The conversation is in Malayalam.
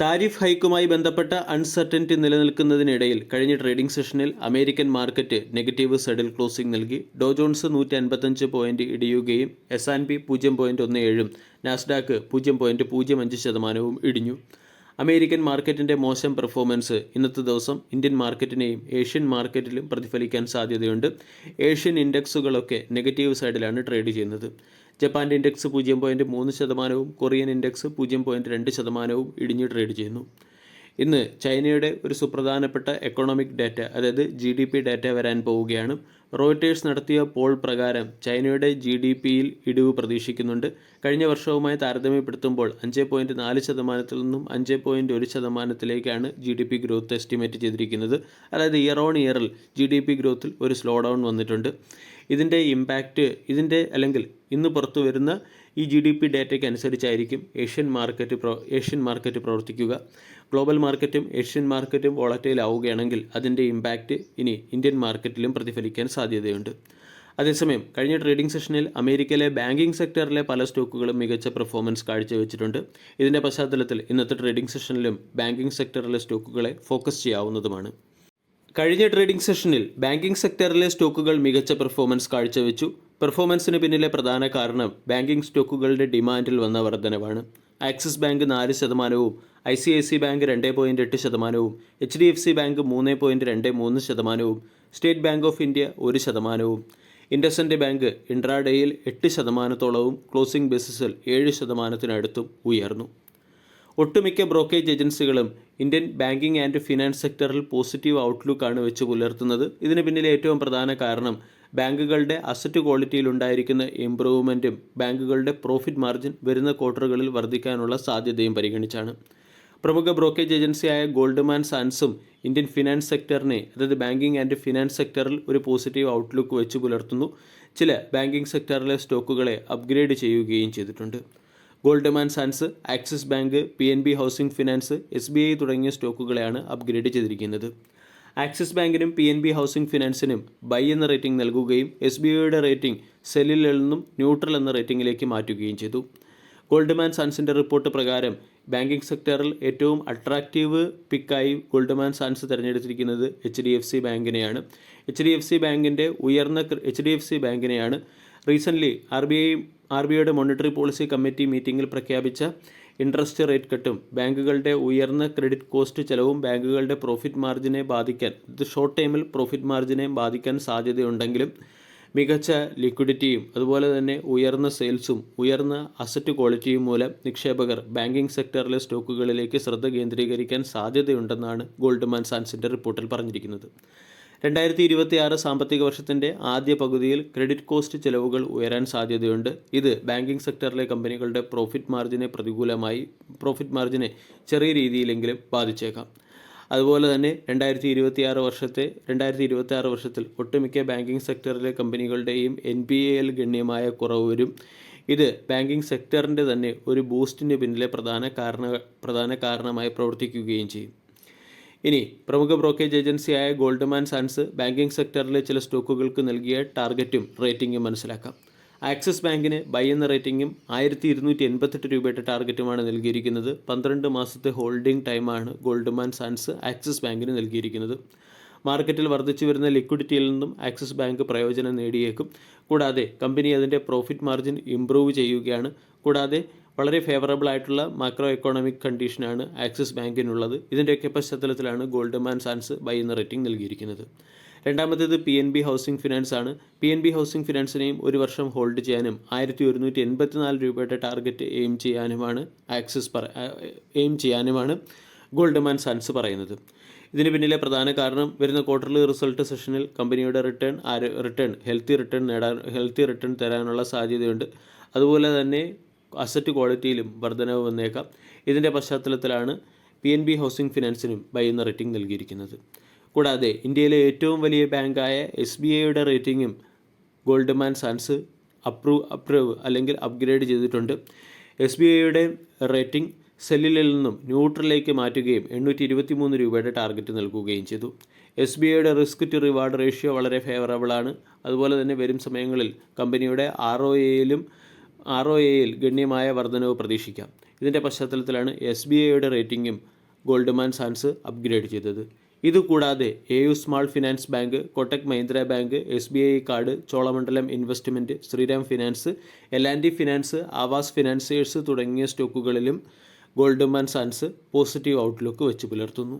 താരിഫ് ഹൈക്കുമായി ബന്ധപ്പെട്ട അൺസർട്ടനിറ്റി നിലനിൽക്കുന്നതിനിടയിൽ കഴിഞ്ഞ ട്രേഡിംഗ് സെഷനിൽ അമേരിക്കൻ മാർക്കറ്റ് നെഗറ്റീവ് സെഡിൽ ക്ലോസിംഗ് നൽകി. ഡോ ജോൺസ് നൂറ്റി അൻപത്തഞ്ച് പോയിന്റ് ഇടിയുകയും എസ് ആൻഡ് പി പൂജ്യം പോയിന്റ് ഒന്ന് ഏഴും നാസ്ഡാക്ക് പൂജ്യം പോയിന്റ് പൂജ്യം അഞ്ച് ശതമാനവും ഇടിഞ്ഞു. അമേരിക്കൻ മാർക്കറ്റിന്റെ മോശം പെർഫോമൻസ് ഇന്നത്തെ ദിവസം ഇന്ത്യൻ മാർക്കറ്റിനെയും ഏഷ്യൻ മാർക്കറ്റിലും പ്രതിഫലിക്കാൻ സാധ്യതയുണ്ട്. ഏഷ്യൻ ഇൻഡെക്സുകളൊക്കെ നെഗറ്റീവ് സൈഡിലാണ് ട്രേഡ് ചെയ്യുന്നത്. ജപ്പാന്റെ ഇൻഡെക്സ് പൂജ്യം പോയിന്റ് മൂന്ന് ശതമാനവും കൊറിയൻ ഇൻഡെക്സ് പൂജ്യം പോയിന്റ് രണ്ട് ശതമാനവും ഇടിഞ്ഞ് ട്രേഡ് ചെയ്യുന്നു. ഇന്ന് ചൈനയുടെ ഒരു സുപ്രധാനപ്പെട്ട എക്കണോമിക് ഡാറ്റ അതായത് ജി ഡി പി ഡാറ്റ വരാൻ പോവുകയാണ്. റോയിറ്റേഴ്സ് നടത്തിയ പോൾ പ്രകാരം ചൈനയുടെ ജി ഡി പിയിൽ ഇടിവ് പ്രതീക്ഷിക്കുന്നുണ്ട്. കഴിഞ്ഞ വർഷവുമായി താരതമ്യപ്പെടുത്തുമ്പോൾ അഞ്ച് പോയിന്റ് നാല് ശതമാനത്തിൽ നിന്നും അഞ്ച് പോയിന്റ് ഒരു ശതമാനത്തിലേക്കാണ് G D P growth estimate ചെയ്തിരിക്കുന്നത്. അതായത് ഇയർ ഓൺ ഇയറിൽ ജി ഡി പി ഗ്രോത്തിൽ ഒരു സ്ലോ ഡൗൺ വന്നിട്ടുണ്ട്. ഇതിന്റെ ഇമ്പാക്റ്റ് ഇതിന്റെ അല്ലെങ്കിൽ ഇന്ന് പുറത്തു വരുന്ന ഈ ജി ഡി പി ഡാറ്റയ്ക്ക് അനുസരിച്ചായിരിക്കും Asian market pro Asian market പ്രവർത്തിക്കുക. ഗ്ലോബൽ മാർക്കറ്റും ഏഷ്യൻ മാർക്കറ്റും വോളറ്റൈൽ ആവുകയാണെങ്കിൽ അതിന്റെ ഇമ്പാക്റ്റ് ഇനി ഇന്ത്യൻ മാർക്കറ്റിലും പ്രതിഫലിക്കാൻ സാധ്യതയുണ്ട്. അതേസമയം കഴിഞ്ഞ ട്രേഡിംഗ് സെഷനിൽ അമേരിക്കയിലെ ബാങ്കിംഗ് സെക്ടറിലെ പല സ്റ്റോക്കുകളും മികച്ച പെർഫോമൻസ് കാഴ്ചവെച്ചിട്ടുണ്ട്. ഇതിന്റെ പശ്ചാത്തലത്തിൽ ഇന്നത്തെ ട്രേഡിംഗ് സെഷനിലും ബാങ്കിംഗ് സെക്ടറിലെ സ്റ്റോക്കുകളെ ഫോക്കസ് ചെയ്യാവുന്നതുമാണ്. കഴിഞ്ഞ ട്രേഡിംഗ് സെഷനിൽ ബാങ്കിംഗ് സെക്ടറിലെ സ്റ്റോക്കുകൾ മികച്ച പെർഫോമൻസ് കാഴ്ചവെച്ചു. പെർഫോമൻസിന് പിന്നിലെ പ്രധാന കാരണം ബാങ്കിംഗ് സ്റ്റോക്കുകളുടെ ഡിമാൻഡിൽ വന്ന വർധനവാണ്. ആക്സിസ് ബാങ്ക് നാല് ശതമാനവും I C I C bank രണ്ട് പോയിന്റ് എട്ട് ശതമാനവും H D F C bank മൂന്ന് പോയിന്റ് രണ്ട് മൂന്ന് ശതമാനവും സ്റ്റേറ്റ് ബാങ്ക് ഓഫ് ഇന്ത്യ ഒരു ശതമാനവും ഇൻഡസൻഡ് ബാങ്ക് ഇൻട്രാഡേയിൽ എട്ട് ശതമാനത്തോളവും ക്ലോസിംഗ് ബേസിസിൽ ഏഴ് ശതമാനത്തിനടുത്തും ഉയർന്നു. ഒട്ടുമിക്ക ബ്രോക്കേജ് ഏജൻസികളും ഇന്ത്യൻ ബാങ്കിംഗ് ആൻഡ് ഫിനാൻസ് സെക്ടറിൽ പോസിറ്റീവ് ഔട്ട്ലുക്കാണ് വെച്ച് പുലർത്തുന്നത്. ഇതിന് പിന്നിലെ ഏറ്റവും പ്രധാന കാരണം ബാങ്കുകളുടെ അസറ്റ് ക്വാളിറ്റിയിൽ ഉണ്ടായിരിക്കുന്ന ഇംപ്രൂവ്മെന്റും ബാങ്കുകളുടെ പ്രോഫിറ്റ് മാർജിൻ വരുന്ന ക്വാർട്ടറുകളിൽ വർദ്ധിക്കാനുള്ള സാധ്യതയും പരിഗണിച്ചാണ്. പ്രമുഖ ബ്രോക്കേജ് ഏജൻസിയായ ഗോൾഡ്മാൻ സാൻസും ഇന്ത്യൻ ഫിനാൻസ് സെക്ടറിനെ അതായത് ബാങ്കിംഗ് ആൻഡ് ഫിനാൻസ് സെക്ടറിൽ ഒരു പോസിറ്റീവ് ഔട്ട്ലുക്ക് വെച്ച് പുലർത്തുന്നു. ചില ബാങ്കിംഗ് സെക്ടറിലെ സ്റ്റോക്കുകളെ അപ്ഗ്രേഡ് ചെയ്യുകയും ചെയ്തിട്ടുണ്ട്. Goldman sans Axis bank P N B housing finance S B I തുടങ്ങിയ സ്റ്റോക്കുകളെയാണ് അപ്ഗ്രേഡ് ചെയ്തിരിക്കുന്നത്. ആക്സിസ് ബാങ്കിനും പി എൻ ബി ഹൗസിംഗ് ഫിനാൻസിനും ബൈ എന്ന റേറ്റിംഗ് നൽകുകയും എസ് ബി ഐയുടെ റേറ്റിംഗ് സെല്ലിൽ നിന്നും ന്യൂട്രൽ എന്ന റേറ്റിംഗിലേക്ക് മാറ്റുകയും ചെയ്തു. ഗോൾഡ്മാൻ സാൻസിന്റെ റിപ്പോർട്ട് പ്രകാരം ബാങ്കിംഗ് സെക്ടറിൽ ഏറ്റവും അട്രാക്റ്റീവ് പിക്കായി ഗോൾഡ്മാൻ സാൻസ് തിരഞ്ഞെടുത്തിരിക്കുന്നത് എച്ച് ഡി എഫ് സി ബാങ്കിനെയാണ്. എച്ച് ഡി എഫ് സി ബാങ്കിന്റെ ഉയർന്ന H D F C ബാങ്കിനെയാണ്. Recently R B I R B ഐയുടെ മോണിറ്ററി പോളിസി കമ്മിറ്റി മീറ്റിംഗിൽ പ്രഖ്യാപിച്ച ഇൻട്രസ്റ്റ് റേറ്റ് കട്ടും. ബാങ്കുകളുടെ ഉയർന്ന ക്രെഡിറ്റ് കോസ്റ്റ് ചെലവും ബാങ്കുകളുടെ പ്രോഫിറ്റ് മാർജിനെ ബാധിക്കാൻ ഇത് ഷോർട്ട് ടൈമിൽ പ്രോഫിറ്റ് മാർജിനെ ബാധിക്കാൻ സാധ്യതയുണ്ടെങ്കിലും മികച്ച ലിക്വിഡിറ്റിയും അതുപോലെ തന്നെ ഉയർന്ന സെയിൽസും ഉയർന്ന അസറ്റ് ക്വാളിറ്റിയും മൂലം നിക്ഷേപകർ ബാങ്കിംഗ് സെക്ടറിലെ സ്റ്റോക്കുകളിലേക്ക് ശ്രദ്ധ കേന്ദ്രീകരിക്കാൻ സാധ്യതയുണ്ടെന്നാണ് ഗോൾഡ്മാൻ സാൻസിന്റെ റിപ്പോർട്ടിൽ പറഞ്ഞിരിക്കുന്നത്. രണ്ടായിരത്തി ഇരുപത്തി ആറ് സാമ്പത്തിക വർഷത്തിന്റെ ആദ്യ പകുതിയിൽ ക്രെഡിറ്റ് കോസ്റ്റ് ചെലവുകൾ ഉയരാൻ സാധ്യതയുണ്ട്. ഇത് ബാങ്കിംഗ് സെക്ടറിലെ കമ്പനികളുടെ പ്രോഫിറ്റ് മാർജിനെ പ്രതികൂലമായി പ്രോഫിറ്റ് മാർജിനെ ചെറിയ രീതിയിലെങ്കിലും ബാധിച്ചേക്കാം. അതുപോലെ തന്നെ രണ്ടായിരത്തി ഇരുപത്തി ആറ് വർഷത്തെ രണ്ടായിരത്തി ഇരുപത്തി ആറ് വർഷത്തിൽ ഒട്ടുമിക്ക ബാങ്കിംഗ് സെക്ടറിലെ കമ്പനികളുടെയും എൻ പി എയിൽ ഗണ്യമായ കുറവ് വരും. ഇത് ബാങ്കിംഗ് സെക്ടറിന്റെ തന്നെ ഒരു ബൂസ്റ്റിന് പിന്നിലെ പ്രധാന കാരണ പ്രധാന കാരണമായി പ്രവർത്തിക്കുകയും ചെയ്യും. ഇനി പ്രമുഖ ബ്രോക്കേജ് ഏജൻസിയായ ഗോൾഡ്മാൻ സാൻസ് ബാങ്കിംഗ് സെക്ടറിലെ ചില സ്റ്റോക്കുകൾക്ക് നൽകിയ ടാർഗറ്റും റേറ്റിംഗും മനസ്സിലാക്കാം. ആക്സിസ് ബാങ്കിന് ബൈ എന്ന റേറ്റിംഗും ആയിരത്തി ഇരുന്നൂറ്റി എൺപത്തെട്ട് രൂപയുടെ ടാർഗറ്റുമാണ് നൽകിയിരിക്കുന്നത്. പന്ത്രണ്ട് മാസത്തെ ഹോൾഡിംഗ് ടൈമാണ് ഗോൾഡ്മാൻ സാൻസ് ആക്സിസ് ബാങ്കിന് നൽകിയിരിക്കുന്നത്. മാർക്കറ്റിൽ വർദ്ധിച്ചു വരുന്ന ലിക്വിഡിറ്റിയിൽ നിന്നും ആക്സിസ് ബാങ്ക് പ്രയോജനം നേടിയേക്കും. കൂടാതെ കമ്പനി അതിന്റെ പ്രോഫിറ്റ് മാർജിൻ ഇംപ്രൂവ് ചെയ്യുകയാണ്. കൂടാതെ വളരെ ഫേവറബിൾ ആയിട്ടുള്ള മാക്രോ എക്കോണമിക് കണ്ടീഷനാണ് ആക്സിസ് ബാങ്കിനുള്ളത് ഇതിന്റെയൊക്കെ പശ്ചാത്തലത്തിലാണ് ഗോൾഡ്മാൻ സാൻസ് ബൈ എന്ന റേറ്റിംഗ് നൽകിയിരിക്കുന്നത്. രണ്ടാമത്തേത് P N B housing finance ആണ്. പി എൻ ബി ഹൗസിംഗ് ഫിനാൻസിനെയും ഒരു വർഷം ഹോൾഡ് ചെയ്യാനും ആയിരത്തി ഒരുന്നൂറ്റി എൺപത്തിനാല് രൂപയുടെ ടാർഗറ്റ് എയിം ചെയ്യാനുമാണ് ആക്സിസ് പറ എയിം ചെയ്യാനുമാണ് ഗോൾഡ്മാൻ സാൻസ് പറയുന്നത്. ഇതിന് പിന്നിലെ പ്രധാന കാരണം വരുന്ന ക്വാർട്ടർലി റിസൾട്ട് സെഷനിൽ കമ്പനിയുടെ റിട്ടേൺ റിട്ടേൺ ഹെൽത്തി റിട്ടേൺ നേടാൻ ഹെൽത്തി റിട്ടേൺ തരാനുള്ള സാധ്യതയുണ്ട്. അതുപോലെ തന്നെ അസറ്റ് ക്വാളിറ്റിയിലും വർധനവ് വന്നേക്കാം. ഇതിന്റെ പശ്ചാത്തലത്തിലാണ് പി എൻ ബി ഹൗസിംഗ് ഫിനാൻസിനും ഭയന്ന റേറ്റിംഗ് നൽകിയിരിക്കുന്നത്. കൂടാതെ ഇന്ത്യയിലെ ഏറ്റവും വലിയ ബാങ്കായ എസ് ബി ഐയുടെ റേറ്റിംഗും ഗോൾഡ്മാൻ സാൻസ് അപ്രൂവ് അപ്രൂവ് അല്ലെങ്കിൽ അപ്ഗ്രേഡ് ചെയ്തിട്ടുണ്ട്. എസ് ബി ഐയുടെ റേറ്റിംഗ് സെല്ലിൽ നിന്നും ന്യൂട്രലിലേക്ക് മാറ്റുകയും എണ്ണൂറ്റി ഇരുപത്തി മൂന്ന് രൂപയുടെ ടാർഗറ്റ് നൽകുകയും ചെയ്തു. എസ് ബി ഐയുടെ റിസ്ക് ടു റിവാർഡ് റേഷ്യോ വളരെ ഫേവറബിൾ ആണ്. അതുപോലെ തന്നെ വരും സമയങ്ങളിൽ കമ്പനിയുടെ ആർ ഒ എയിലും ആർ ഒ എയിൽ ഗണ്യമായ വർധനവ് പ്രതീക്ഷിക്കാം. ഇതിന്റെ പശ്ചാത്തലത്തിലാണ് എസ് ബി ഐയുടെ റേറ്റിംഗും ഗോൾഡ്മാൻ സാൻസ് അപ്ഗ്രേഡ് ചെയ്തത്. ഇതുകൂടാതെ A U small finance bank Kotak Mahindra bank S B I card Cholamandalam investment Shriram finance L and T finance Aavas financiers തുടങ്ങിയ സ്റ്റോക്കുകളിലും ഗോൾഡ്മാൻ സാൻസ് പോസിറ്റീവ് ഔട്ട്ലുക്ക് വെച്ച് പുലർത്തുന്നു.